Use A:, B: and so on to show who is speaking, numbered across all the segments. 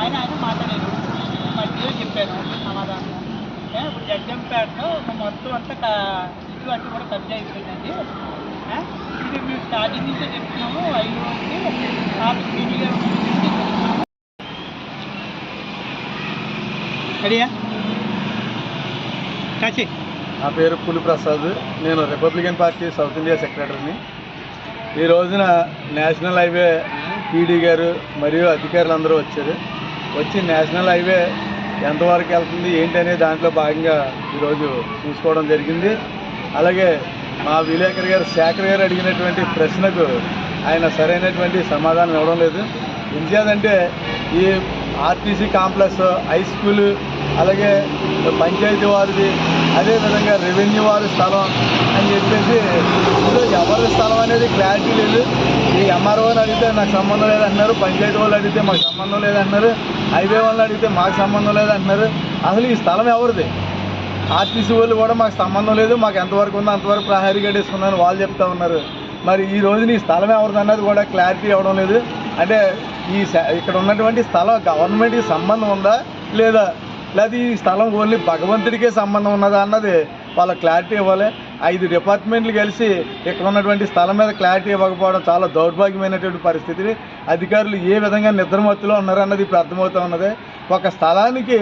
A: ఆయన ఆయన మాట్లాడారు మధ్యలో చెప్పాను? సమాధానం. ఏ, ఇప్పుడు జగ్గంపేటలో మొత్తం అంతా క- ఇల్లు అటు కూడా కబ్జా అయిపోయిందండి. ఇది మేము స్టార్టింగ్ నుంచే చెప్తున్నాము. ఐదు రోజులకి ఆ పీడీ గారు రెడీయా? కాచి
B: నా పేరు పులి ప్రసాద్. నేను రిపబ్లికన్ పార్టీ సౌత్ ఇండియా సెక్రటరీని ఈ రోజున నేషనల్ హైవే పీడీ గారు మరియు అధికారులు అందరూ వచ్చారు. వచ్చి నేషనల్ హైవే ఎంతవరకు వెళ్తుంది ఏంటి అనేది దాంట్లో భాగంగా ఈరోజు చూసుకోవడం జరిగింది. అలాగే మా విలేకర్ గారు శేఖర్ గారు అడిగినటువంటి ప్రశ్నకు ఆయన సరైనటువంటి సమాధానం ఇవ్వడం లేదు. ఎందుచేదంటే ఈ ఆర్టీసీ కాంప్లెక్స్ హై స్కూల్ అలాగే పంచాయతీ వారిది అదేవిధంగా రెవెన్యూ వారి స్థలం అని చెప్పేసి ఇందులో ఎవరి స్థలం అనేది క్లారిటీ లేదు. ఈ ఎంఆర్ఓని అడిగితే నాకు సంబంధం లేదన్నారు పంచాయతీ వాళ్ళు అడిగితే మాకు సంబంధం లేదన్నారు హైవే వాళ్ళని అడిగితే మాకు సంబంధం లేదన్నారు అసలు ఈ స్థలం ఎవరిది? ఆర్టీసీ వాళ్ళు కూడా మాకు సంబంధం లేదు. మాకు ఎంతవరకు ఉందో అంతవరకు ప్రహారీ గడి వాళ్ళు చెప్తా ఉన్నారు. మరి ఈ రోజున ఈ స్థలం ఎవరిది అన్నది కూడా క్లారిటీ ఇవ్వడం లేదు. అంటే ఈ ఇక్కడ ఉన్నటువంటి స్థలం గవర్నమెంట్కి సంబంధం ఉందా లేదా? లేదా ఈ స్థలం ఓన్లీ భగవంతుడికే సంబంధం ఉన్నదా అన్నది వాళ్ళ క్లారిటీ ఇవ్వాలి. ఐదు డిపార్ట్మెంట్లు కలిసి ఇక్కడ ఉన్నటువంటి స్థలం మీద క్లారిటీ ఇవ్వకపోవడం చాలా దౌర్భాగ్యమైనటువంటి పరిస్థితి అధికారులు ఏ విధంగా నిద్రమత్తులో ఉన్నారన్నది ఇప్పుడు అర్థమవుతూ ఉన్నది. ఒక స్థలానికి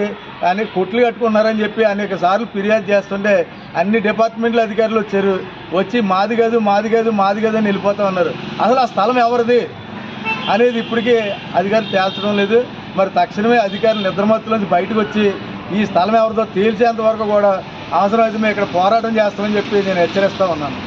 B: అనేక కుట్లు కట్టుకున్నారని చెప్పి అనేక సార్లు ఫిర్యాదు చేస్తుంటే అన్ని డిపార్ట్మెంట్ల అధికారులు వచ్చారు. వచ్చి మాది కాదు మాది కాదు మాది కాదు అని వెళ్ళిపోతూ ఉన్నారు. అసలు ఆ స్థలం ఎవరిది? అనేది ఇప్పటికీ అధికారులు తేల్చడం లేదు. మరి తక్షణమే అధికారులు నిద్రమత్తులోంచి బయటకు వచ్చి ఈ స్థలం ఎవరిదో తేల్చేంత వరకు కూడా అవసరమైతే మేము ఇక్కడ పోరాటం చేస్తామని చెప్పి నేను హెచ్చరిస్తా ఉన్నాను.